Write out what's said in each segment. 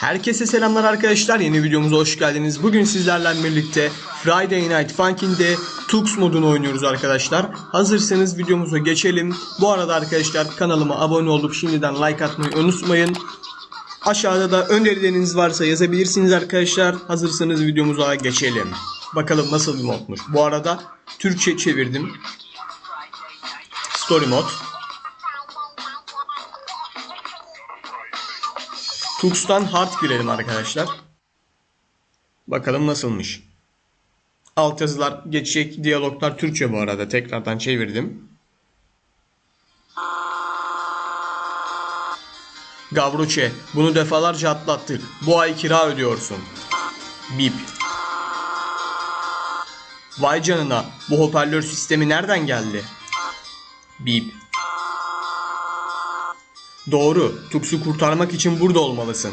Herkese selamlar arkadaşlar. Yeni videomuza hoş geldiniz. Bugün sizlerle birlikte Friday Night Funkin'de Tux modunu oynuyoruz arkadaşlar. Hazırsanız videomuza geçelim. Bu arada arkadaşlar kanalıma abone olup şimdiden like atmayı unutmayın. Aşağıda da önerileriniz varsa yazabilirsiniz arkadaşlar. Hazırsanız videomuza geçelim. Bakalım nasıl bir modmuş. Bu arada Türkçe çevirdim. Story mod. Tux'tan hard girelim arkadaşlar. Bakalım nasılmış. Alt yazılar geçecek. Diyaloglar Türkçe bu arada. Tekrardan çevirdim. Gavruçe, bunu defalarca atlattık. Bu ay kira ödüyorsun. Bip. Vay canına, bu hoparlör sistemi nereden geldi? Bip. Doğru, Tux'u kurtarmak için burada olmalısın.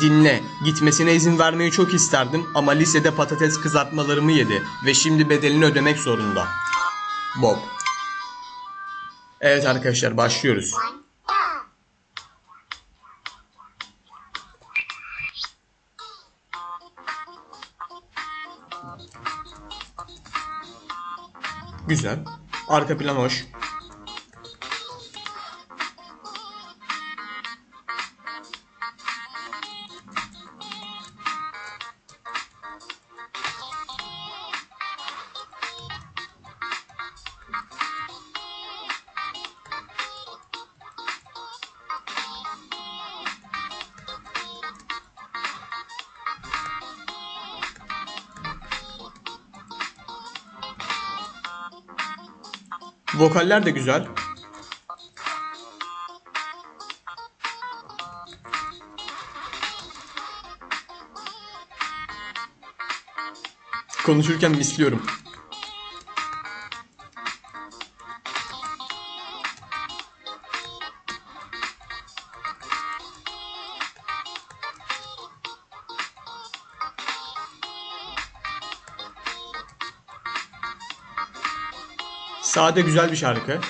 Dinle, gitmesine izin vermeyi çok isterdim ama lisede patates kızartmalarımı yedi ve şimdi bedelini ödemek zorunda. Bob. Evet arkadaşlar başlıyoruz. Güzel. Arka plan hoş. Vokaller de güzel. Konuşurken misliyorum. Sade güzel bir şarkı.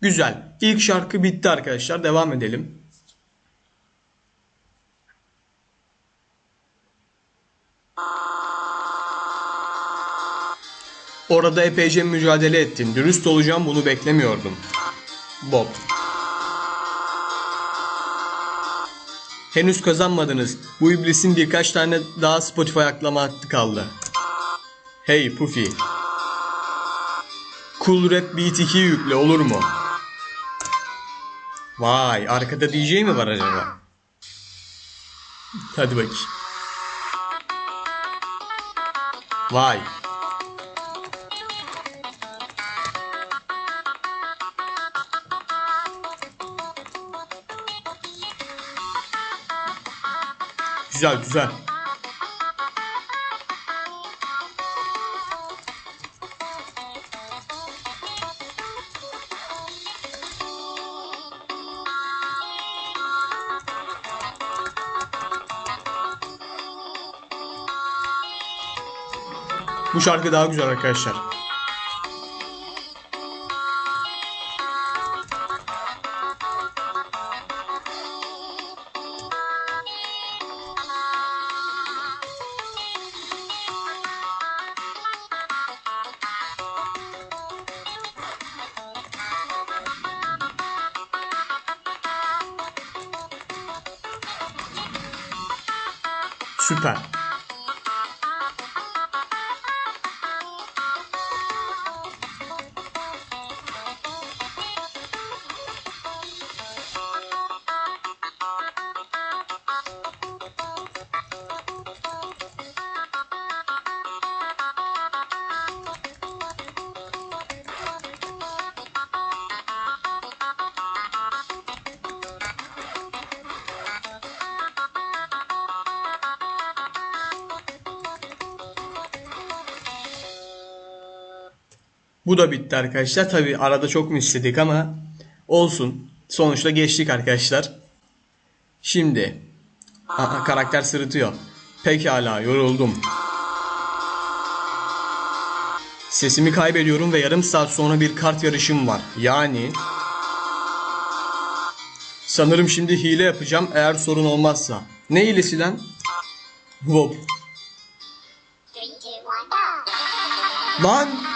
Güzel. İlk şarkı bitti arkadaşlar. Devam edelim. Orada epeyce mücadele ettin. Dürüst olacağım bunu beklemiyordum. Bob. Henüz kazanmadınız. Bu iblisin birkaç tane daha Spotify aklama hakkı kaldı. Hey Puffy. Cool Rap Beat 2'yi yükle olur mu? Vay arkada DJ mi var acaba? Hadi bakayım. Vay. Güzel güzel. Bu şarkı daha güzel arkadaşlar. Süper. Bu da bitti arkadaşlar. Tabi arada çok mu istedik ama olsun. Sonuçta geçtik arkadaşlar. Şimdi Aa, karakter sırıtıyor. Pekala yoruldum. Sesimi kaybediyorum ve yarım saat sonra bir kart yarışım var. Yani sanırım şimdi hile yapacağım eğer sorun olmazsa. Ne hilesi lan? Hop. Lan!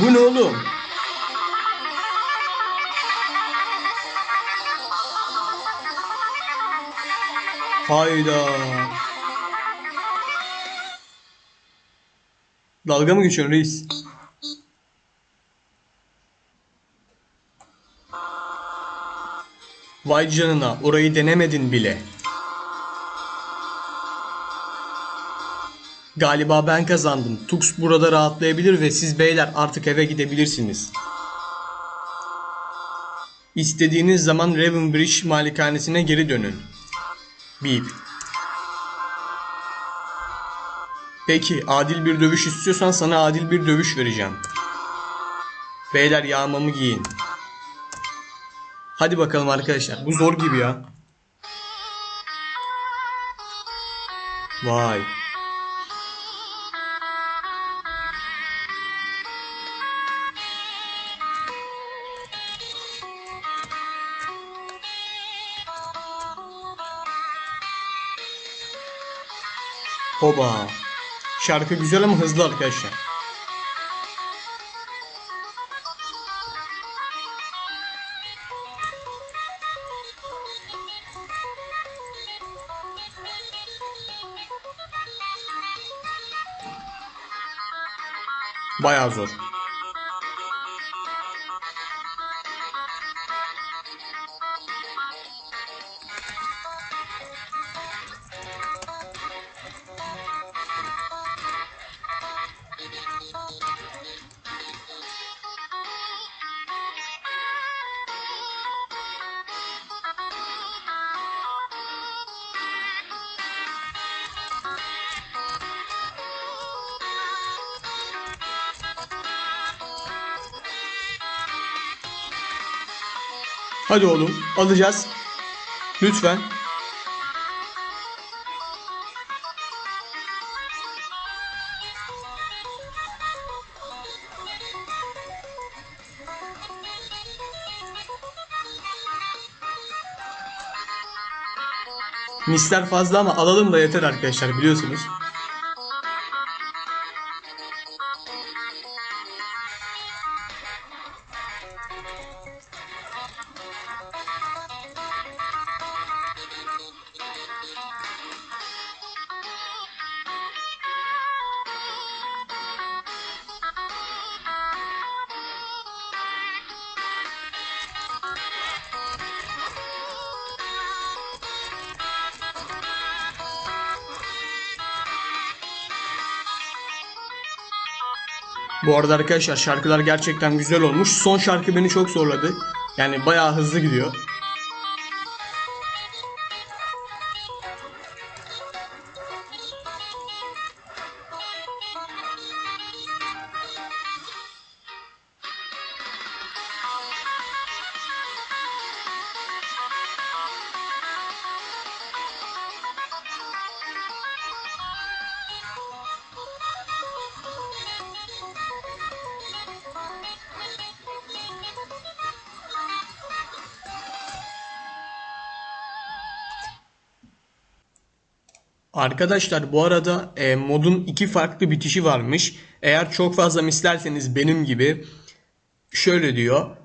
Bu ne oğlum? Hayda. Dalga mı geçiyorsun reis? Vay canına orayı denemedin bile. Galiba ben kazandım. Tux burada rahatlayabilir ve siz beyler artık eve gidebilirsiniz. İstediğiniz zaman Ravenbridge malikanesine geri dönün. Beep. Peki adil bir dövüş istiyorsan sana adil bir dövüş vereceğim. Beyler yağmamı giyin. Hadi bakalım arkadaşlar. Bu zor gibi ya. Vay. Hoba. Şarkı güzel ama hızlı arkadaşlar. Bayağı zor. Hadi oğlum alacağız. Lütfen. Misler fazla ama alalım da yeter arkadaşlar biliyorsunuz. Bu arada arkadaşlar şarkılar gerçekten güzel olmuş. Son şarkı beni çok zorladı. Yani bayağı hızlı gidiyor. Arkadaşlar bu arada e, modun iki farklı bitişi varmış. Eğer çok fazla mislerseniz benim gibi şöyle diyor.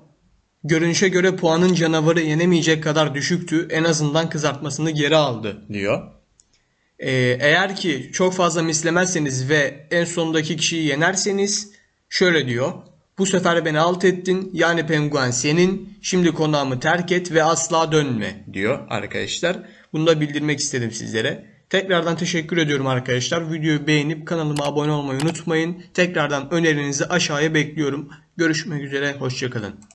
Görünüşe göre puanın canavarı yenemeyecek kadar düşüktü. En azından kızartmasını geri aldı diyor. E, eğer ki çok fazla mislemezseniz ve en sondaki kişiyi yenerseniz şöyle diyor. Bu sefer beni alt ettin yani penguen senin. Şimdi konağımı terk et ve asla dönme diyor arkadaşlar. Bunu da bildirmek istedim sizlere. Tekrardan teşekkür ediyorum arkadaşlar. Videoyu beğenip kanalıma abone olmayı unutmayın. Tekrardan önerinizi aşağıya bekliyorum. Görüşmek üzere. Hoşçakalın.